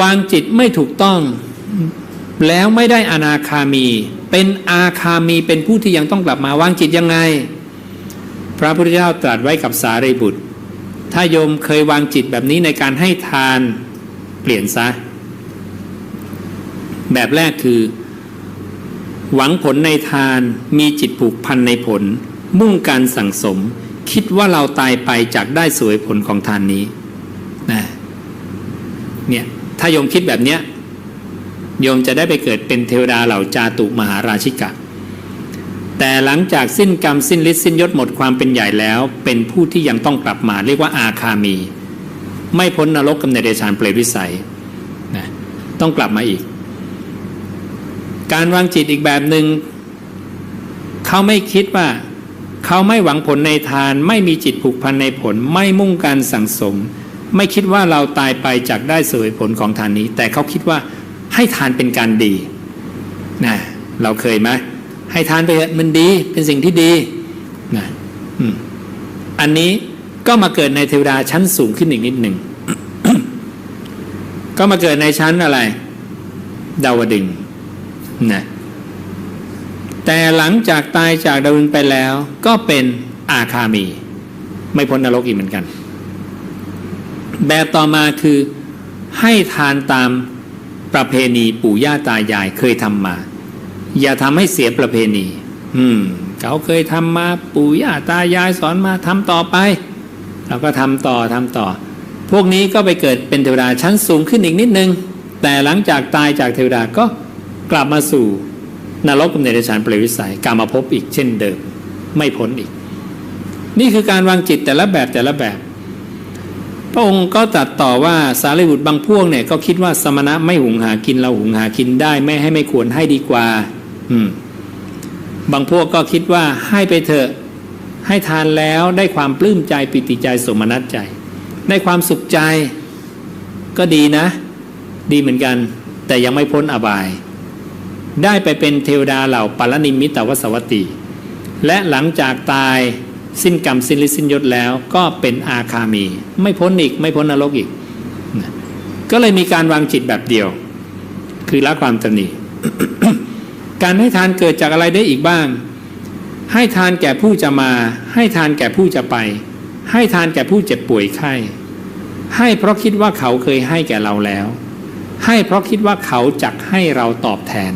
วางจิตไม่ถูกต้อง แล้วไม่ได้อนาคามี เป็นอาคามีเป็นผู้ที่ยังต้องกลับมาวางจิตยังไง พระพุทธเจ้าตรัสไว้กับสารีบุตร ถ้าโยมเคยวางจิตแบบนี้ในการให้ทานเปลี่ยนซะ แบบแรกคือ หวังผลในทานมีจิตผูกพันในผล มุ่งการสั่งสม คิดว่าเราตายไปจากได้สวยผลของทานนี้นะเนี่ย ถ้าโยมคิดแบบเนี้ยโยมจะได้ไปเกิดเป็นเทวดาเหล่าจาตุมหาราชิกะ แต่หลังจากสิ้นกรรมสิ้นฤทธิ์สิ้นยศหมดความเป็นใหญ่แล้ว เป็นผู้ที่ยังต้องกลับมาเรียกว่าอาคามี ไม่พ้นนรกกำเนิดเดชานเปรตวิสัยนะต้องกลับมาอีก การวางจิตอีกแบบหนึง่งเขาไม่คิดว่าเขาไม่หวังผลในทาน ไม่มีจิตผูกพันในผล ไม่มุ่งการสั่งสม ไม่คิดว่าเราตายไปจากได้เสวยผลของทานนี้ แต่เขาคิดว่าให้ทานเป็นการดีนะเราเคยไหมให้ทานไปมันดีเป็นสิ่งที่ดีนะอันนี้ก็มาเกิดในเทวดาชั้นสูงขึ้นอีกนิดหนึ่งก็มาเกิดในชั้นอะไร ดาวดึงนะแต่หลังจากตายจากดาวดึงไปแล้ว ก็เป็นอาคามี ไม่พ้นนรกอีกเหมือนกัน แบบต่อมาคือให้ทานตามประเพณีปู่ย่าตายายเคยทำมา อย่าทำให้เสียประเพณี อืม เขาเคยทำมาปู่ย่าตายายสอนมาทำต่อไป เราก็ทำต่อทำต่อ พวกนี้ก็ไปเกิดเป็นเทวดาชั้นสูงขึ้นอีกนิดนึง แต่หลังจากตายจากเทวดาก็กลับมาสู่นรกกำเนิดเดชานเปรตวิสัยกามาพบอีกเช่นเดิม ไม่พ้นอีก นี่คือการวางจิตแต่ละแบบแต่ละแบบ ระองค์ก็ตรัสต่อว่าสารีบุตรบางพวกเนี่ยก็คิดว่าสมณะไม่หุงหากินเราหุงหากินได้ไม่ให้ไม่ควรให้ดีกว่า อืม บางพวกก็คิดว่าให้ไปเถอะให้ทานแล้วได้ความปลื้มใจปิติใจสมนัตใจ ได้ความสุขใจ ก็ดีนะ ดีเหมือนกัน แต่ยังไม่พ้นอบาย ได้ไปเป็นเทวดาเหล่าปารนิมิตวสวัตติและหลังจากตาย สิ้นกรรมสิ้นฤทธิ์สิ้นยศแล้ว ก็เป็นอาคามี ไม่พ้นอีกไม่พ้นนรกอีก ก็เลยมีการวางจิตแบบเดียว คือละความตนี การให้ทานเกิดจากอะไรได้อีกบ้าง ให้ทานแก่ผู้จะมา ให้ทานแก่ผู้จะไป ให้ทานแก่ผู้เจ็บป่วยไข้ให้เพราะคิดว่าเขาเคยให้แก่เราแล้ว ให้เพราะคิดว่าเขาจักให้เราตอบแทน